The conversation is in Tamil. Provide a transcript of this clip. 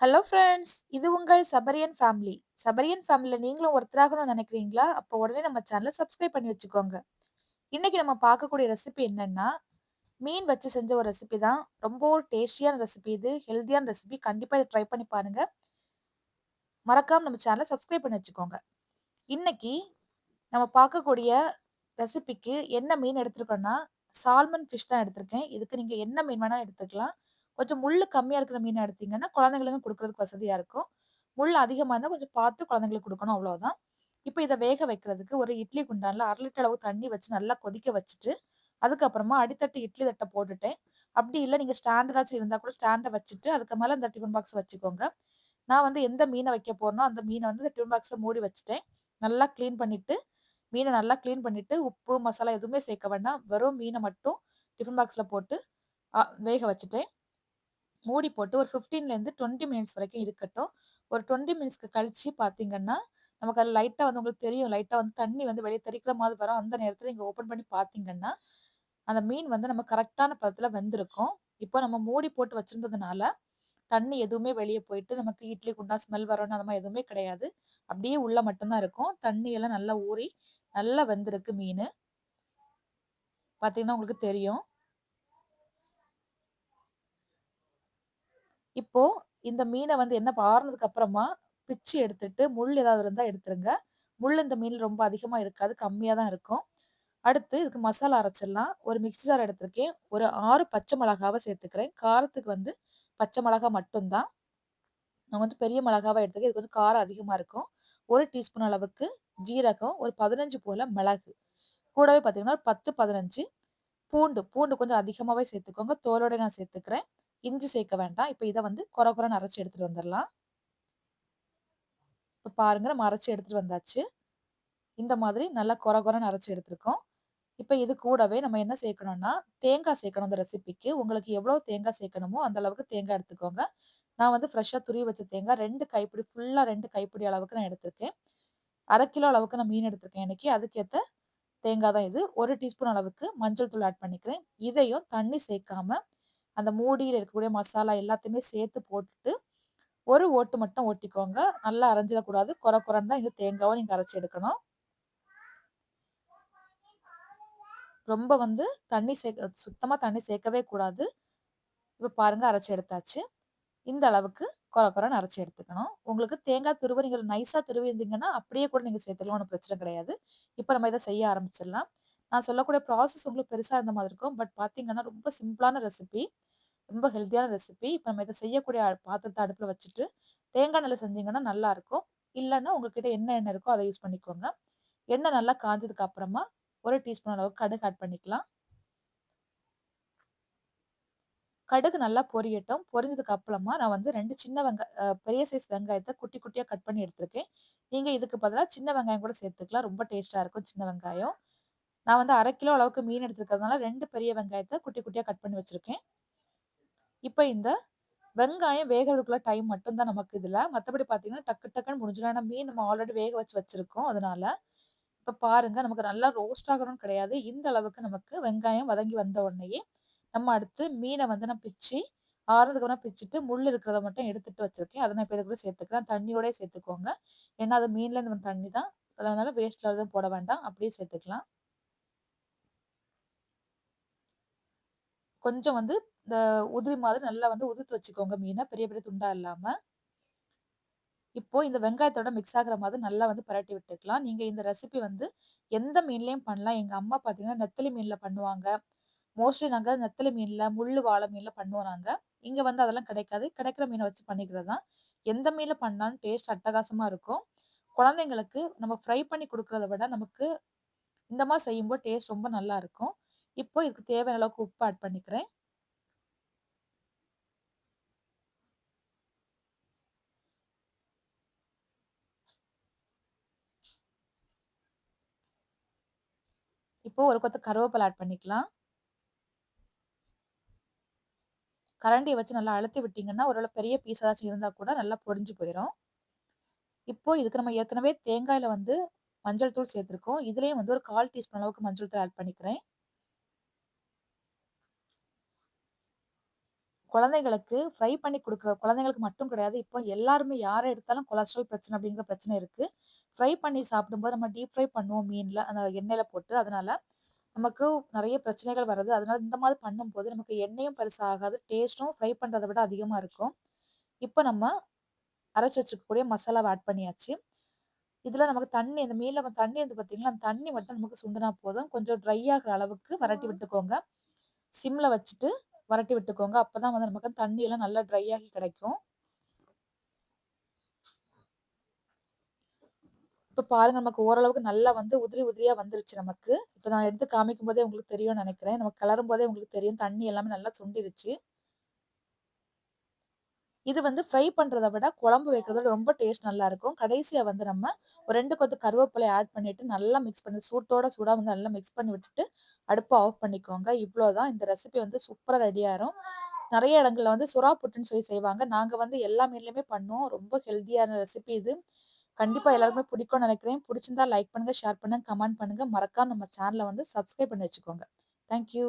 Hello friends! இது உங்கள் சபரியன் ஃபேமிலி. சபரியன் ஃபேமிலியில் நீங்களும் ஒருத்தராகணும்னு நினைக்கிறீங்களா? அப்போ உடனே நம்ம சேனலை சப்ஸ்கிரைப் பண்ணி வச்சுக்கோங்க. இன்றைக்கி நம்ம பார்க்கக்கூடிய ரெசிபி என்னன்னா, மீன் வச்சு செஞ்ச ஒரு ரெசிபி தான். ரொம்ப டேஸ்டியான ரெசிபி இது. ஹெல்தியான ரெசிபி. கண்டிப்பாக இதை ட்ரை பண்ணி பாருங்கள் மறக்காமல் நம்ம சேனலை சப்ஸ்கிரைப் பண்ணி வச்சுக்கோங்க. இன்றைக்கி நம்ம பார்க்கக்கூடிய ரெசிபிக்கு என்ன மீன் எடுத்துருக்கோன்னா சால்மன் ஃபிஷ் தான் எடுத்திருக்கேன். இதுக்கு நீங்கள் என்ன மீன் வேணால் எடுத்துக்கலாம். கொஞ்சம் முள் கம்மியாக இருக்கிற மீனை எடுத்தீங்கன்னா, குழந்தைங்களுக்கு கொடுக்கறதுக்கு வசதியாக இருக்கும். முள் அதிகமாக இருந்தால் கொஞ்சம் பார்த்து குழந்தைங்களுக்கு கொடுக்கணும் அவ்வளோதான். இப்போ இதை வேக வைக்கிறதுக்கு ஒரு இட்லி குண்டானில் அரை லிட்டர் அளவு தண்ணி வச்சு நல்லா கொதிக்க வச்சுட்டு, அதுக்கப்புறமா அடித்தட்டு இட்லி தட்டை போட்டுட்டேன். அப்படி இல்லை நீங்கள் ஸ்டாண்ட் ஏதாச்சும் இருந்தால் கூட ஸ்டாண்டை வச்சுட்டு, அதுக்கு மேலே இந்த டிஃபன் பாக்ஸ் வச்சுக்கோங்க. நான் வந்து எந்த மீனை வைக்க போகிறனோ அந்த மீனை வந்து இந்த டிஃபன் பாக்ஸில் மூடி வச்சுட்டேன். நல்லா க்ளீன் பண்ணிட்டு, மீனை நல்லா க்ளீன் பண்ணிவிட்டு உப்பு, மசாலா எதுவுமே சேர்க்க வேண்டாம். வெறும் மீனை மட்டும் டிஃபன் பாக்ஸில் போட்டு வேக வச்சுட்டேன். மூடி போட்டு ஒரு 15லேருந்து 20 மினிட்ஸ் வரைக்கும் இருக்கட்டும். ஒரு 20 மினிட்ஸ்க்கு கழிச்சு பார்த்தீங்கன்னா, நமக்கு அது லைட்டாக வந்து உங்களுக்கு தெரியும். லைட்டாக வந்து தண்ணி வந்து வெளியே தெறிக்கிற மாதிரி வரும். அந்த நேரத்தில் நீங்கள் ஓப்பன் பண்ணி பார்த்தீங்கன்னா, அந்த மீன் வந்து நம்ம கரெக்டான பதத்தில் வெந்திருக்கும். இப்போ நம்ம மூடி போட்டு வச்சுருந்ததுனால தண்ணி எதுவுமே வெளியே போயிட்டு நமக்கு இட்லி குண்டா ஸ்மெல் வரணும் அந்த மாதிரி எதுவுமே கிடையாது. அப்படியே உள்ளே மட்டும்தான் இருக்கும். தண்ணியெல்லாம் நல்லா ஊறி, நல்லா வெந்திருக்கு மீன் பார்த்தீங்கன்னா உங்களுக்கு தெரியும். இப்போ இந்த மீனை வந்து என்ன ஆறுனதுக்கு அப்புறமா பிச்சு எடுத்துட்டு, முள் ஏதாவது இருந்தா எடுத்துருங்க. முள் இந்த மீன் ரொம்ப அதிகமா இருக்காது. கம்மியா தான் இருக்கும். அடுத்து இதுக்கு மசாலா அரைச்சிடலாம். ஒரு மிக்ஸி ஜார் எடுத்திருக்கேன். ஒரு ஆறு பச்சை மிளகாவை சேர்த்துக்கிறேன். காரத்துக்கு வந்து பச்சை மிளகா மட்டும்தான் நான் வந்து பெரிய மிளகாவை எடுத்துருக்கேன். இதுக்கு வந்து காரம் அதிகமாக இருக்கும். ஒரு டீஸ்பூன் அளவுக்கு ஜீரகம், ஒரு பதினஞ்சு போல் மிளகு. கூடவே பார்த்தீங்கன்னா, பத்து பதினஞ்சு பூண்டு. பூண்டு கொஞ்சம் அதிகமாகவே சேர்த்துக்கோங்க. தோலோட நான் சேர்த்துக்கிறேன். இஞ்சி சேர்க்க வேண்டாம். இப்போ இதை வந்து கொர கொரன்னு அரைச்சி எடுத்துட்டு வந்துடலாம் இப்போ பாருங்க நம்ம அரைச்சி எடுத்துட்டு வந்தாச்சு. இந்த மாதிரி நல்லா கொர கொரன்னு அரைச்சி எடுத்துருக்கோம். இப்போ இது கூடவே நம்ம என்ன சேர்க்கணும்னா, தேங்காய் சேர்க்கணும் அந்த ரெசிபிக்கு. உங்களுக்கு எவ்வளோ தேங்காய் சேர்க்கணுமோ, அந்த அளவுக்கு தேங்காய் எடுத்துக்கோங்க. நான் வந்து ஃப்ரெஷ்ஷாக துருவி வச்ச தேங்காய் ரெண்டு கைப்பிடி ஃபுல்லாக ரெண்டு கைப்பிடி அளவுக்கு நான் எடுத்திருக்கேன். அரை கிலோ அளவுக்கு நான் மீன் எடுத்திருக்கேன் இன்னைக்கு. அதுக்கேற்ற தேங்காய் தான் இது. ஒரு டீஸ்பூன் அளவுக்கு மஞ்சள் தூள் ஆட் பண்ணிக்கிறேன். இதையும் தண்ணி சேர்க்காம, அந்த மூடியில் இருக்கக்கூடிய மசாலா எல்லாத்தையுமே சேர்த்து போட்டுட்டு, ஒரு ஓட்டு மட்டும் ஓட்டிக்கோங்க. நல்லா அரைஞ்சிடக்கூடாது. கொர கொரன்னு தான் இந்த தேங்காவும் நீங்கள் அரைச்சி எடுக்கணும். ரொம்ப வந்து தண்ணி சேர்க்க சுத்தமாக தண்ணி சேர்க்கவே கூடாது. இப்போ பாருங்கள் அரைச்சி எடுத்தாச்சு. இந்த அளவுக்கு கொர கொரன்னு அரைச்சி எடுத்துக்கணும். உங்களுக்கு தேங்காய் துருவ நீங்கள் நைஸாக துருவி இருந்தீங்கன்னா, அப்படியே கூட நீங்கள் சேர்த்துக்கலாம். ஒன்றும் பிரச்சனை கிடையாது. இப்போ நம்ம இதை செய்ய ஆரம்பிச்சிடலாம். நான் சொல்லக்கூடிய ப்ராசஸ் உங்களுக்கு பெருசாக இருந்த மாதிரி இருக்கும். பட் பார்த்தீங்கன்னா, ரொம்ப சிம்பிளான ரெசிபி. ரொம்ப ஹெல்த்தியான ரெசிபி. இப்போ நம்ம இதை செய்யக்கூடிய பாத்திரத்தை அடுப்பில் வச்சுட்டு, தேங்காய் எண்ணெய்ல செஞ்சீங்கன்னா நல்லாயிருக்கும் இல்லைன்னா உங்ககிட்ட என்ன எண்ணெய் இருக்கோ அதை யூஸ் பண்ணிக்கோங்க. எண்ணெய் நல்லா காஞ்சதுக்கு அப்புறமா, ஒரு டீஸ்பூன் அளவுக்கு கடுகு ஆட் பண்ணிக்கலாம். கடுகு நல்லா பொரியட்டும். பொரிஞ்சதுக்கு அப்புறமா நான் வந்து ரெண்டு சின்ன வெங்கா பெரிய சைஸ் வெங்காயத்தை குட்டி குட்டியாக கட் பண்ணி எடுத்திருக்கேன். நீங்கள் இதுக்கு பதிலாக சின்ன வெங்காயம் கூட சேர்த்துக்கலாம். ரொம்ப டேஸ்ட்டாக இருக்கும் சின்ன வெங்காயம். நான் வந்து அரை கிலோ அளவுக்கு மீன் எடுத்துருக்கிறதுனால ரெண்டு பெரிய வெங்காயத்தை குட்டி குட்டியாக கட் பண்ணி வச்சுருக்கேன் இப்போ இந்த வெங்காயம் வேகிறதுக்குள்ள டைம் மட்டும்தான் நமக்கு இதில் மற்றபடி பார்த்தீங்கன்னா, டக்கு டக்குன்னு முடிஞ்சிடும் ஏன்னா மீன் நம்ம ஆல்ரெடி வேக வச்சு வச்சுருக்கோம் அதனால. இப்போ பாருங்கள் நமக்கு நல்லா ரோஸ்ட் ஆகணும்னு கிடையாது. இந்த அளவுக்கு நமக்கு வெங்காயம் வதங்கி வந்த உடனேயே, நம்ம அடுத்து மீனை வந்து நான் பிச்சு, ஆறுனதுக்கு பிச்சுட்டு முள் இருக்கிறத மட்டும் எடுத்துட்டு வச்சிருக்கேன். அதை நான் இப்போ கூட சேர்த்துக்கிறேன். தண்ணியோடய சேர்த்துக்கோங்க. ஏன்னா அது மீன்லேருந்து வந்து தண்ணி தான். அதனால வேஸ்ட்ல எதுவும் போட வேண்டாம். அப்படியே சேர்த்துக்கலாம். கொஞ்சம் வந்து இந்த உதிரி மாதிரி நல்லா வந்து உதிர்த்து வச்சுக்கோங்க மீனை பெரிய பெரிய துண்டா இல்லாம. இப்போ இந்த வெங்காயத்தோட மிக்ஸ் ஆகுற மாதிரி நல்லா வந்து பிரட்டி விட்டுக்கலாம். நீங்க இந்த ரெசிபி வந்து எந்த மீன்லேயும் பண்ணலாம். எங்க அம்மா பார்த்தீங்கன்னா, நெத்தலி மீன்ல பண்ணுவாங்க. மோஸ்ட்லி நாங்கள் நெத்தலி மீனில் முள் வாழை மீனில் பண்ணுவோம் நாங்கள் இங்கே வந்து அதெல்லாம் கிடைக்காது. கிடைக்கிற மீனை வச்சு பண்ணிக்கிறது தான். எந்த மீனில் பண்ணாலும் டேஸ்ட் அட்டகாசமாக இருக்கும். குழந்தைங்களுக்கு நம்ம ஃப்ரை பண்ணி கொடுக்குறத விட, நமக்கு இந்த மாதிரி செய்யும்போது டேஸ்ட் ரொம்ப நல்லா இருக்கும். இப்போ இதுக்கு தேவையான அளவுக்கு உப்பு ஆட் பண்ணிக்கிறேன். இப்போ ஒரு கொத்து கருவேப்பிலை ஆட் பண்ணிக்கலாம். கரண்டியை வச்சு நல்லா அழுத்தி விட்டீங்கன்னா, ஓரளவு பெரிய பீஸ் ஏதாச்சும் இருந்தா கூட நல்லா பொடிஞ்சு போயிடும் இப்போ இதுக்கு நம்ம ஏற்கனவே தேங்காயில் வந்து மஞ்சள் தூள் சேர்த்துருக்கோம் இதுலேயும் வந்து ஒரு 1/4 டீஸ்பூன் அளவுக்கு மஞ்சள் தூள் ஆட் பண்ணிக்கிறேன். குழந்தைங்களுக்கு ஃப்ரை பண்ணி கொடுக்குற குழந்தைங்களுக்கு மட்டும் கிடையாது. இப்போ எல்லாருமே யாரை எடுத்தாலும் கொலஸ்ட்ரால் பிரச்சனை அப்படிங்கிற பிரச்சனை இருக்கு. ஃப்ரை பண்ணி சாப்பிடும்போது நம்ம டீப் ஃப்ரை பண்ணுவோம் மீன்ல, அந்த எண்ணெயில் போட்டு. அதனால நமக்கு நெறைய பிரச்சனைகள் வருது. அதனால இந்த மாதிரி பண்ணும்போது நமக்கு எண்ணெயும் பெருசா ஆகாது. டேஸ்ட்டும் ஃப்ரை பண்றத விட அதிகமா இருக்கும். இப்ப நம்ம அரைச்சு வச்சிருக்கக்கூடிய மசாலாவ ஆட் பண்ணியாச்சு. இதுல நமக்கு தண்ணி அந்த மீன்ல கொஞ்சம் தண்ணி இருந்து பார்த்தீங்களா, அந்த தண்ணி மட்டும் நமக்கு சுண்டுனா போதும். கொஞ்சம் ட்ரை ஆகுற அளவுக்கு வரட்டி விட்டுக்கோங்க. சிம்ல வச்சுட்டு வரட்டி விட்டுக்கோங்க. அப்பதான் வந்து நமக்கு தண்ணி எல்லாம் நல்லா ட்ரை ஆகி கிடைக்கும். இப்போ பாருங்க நமக்கு ஓரளவுக்கு நல்லா வந்து உதிரி உதிரியா வந்துருச்சு நமக்கு. இப்போ நான் எடுத்து காமிக்கும்போதே உங்களுக்கு தெரியும்னு நினைக்கிறேன் நமக்கு போதே உங்களுக்கு தெரியும். தண்ணி எல்லாமே நல்லா சுண்டிருச்சு. இது வந்து ஃப்ரை பண்றத விட குழம்பு வைக்கிறதோட ரொம்ப டேஸ்ட் நல்லாருக்கும். கடைசியா வந்து நம்ம ஒரு ரெண்டு கொத்து கருவேப்பிலை ஆட் பண்ணிட்டு நல்லா மிக்ஸ் பண்ணி சூட்டோட சூடா வந்து நல்லா மிக்ஸ் பண்ணி விட்டுட்டு, அடுப்பை ஆஃப் பண்ணிக்கோங்க. இவ்ளோதான் இந்த ரெசிபி வந்து சூப்பரா ரெடி ஆயிரும். இடங்களில் இடங்கள்ல வந்து சுறா புட்டுன்னு சொல்லி செய்வாங்க. நாங்க வந்து எல்லா மீன்லயுமே பண்ணுவோம். ரொம்ப ஹெல்தியான ரெசிபி இது. கண்டிப்பாக எல்லாருக்குமே பிடிக்கும்னு நினைக்கிறேன் பிடிச்சிருந்தா லைக் பண்ணுங்கள் ஷேர் பண்ணுங்கள் கமெண்ட் பண்ணுங்கள் மறக்காம நம்ம சேனலை வந்து சப்ஸ்கிரைப் பண்ணி வச்சுக்கோங்க. Thank you.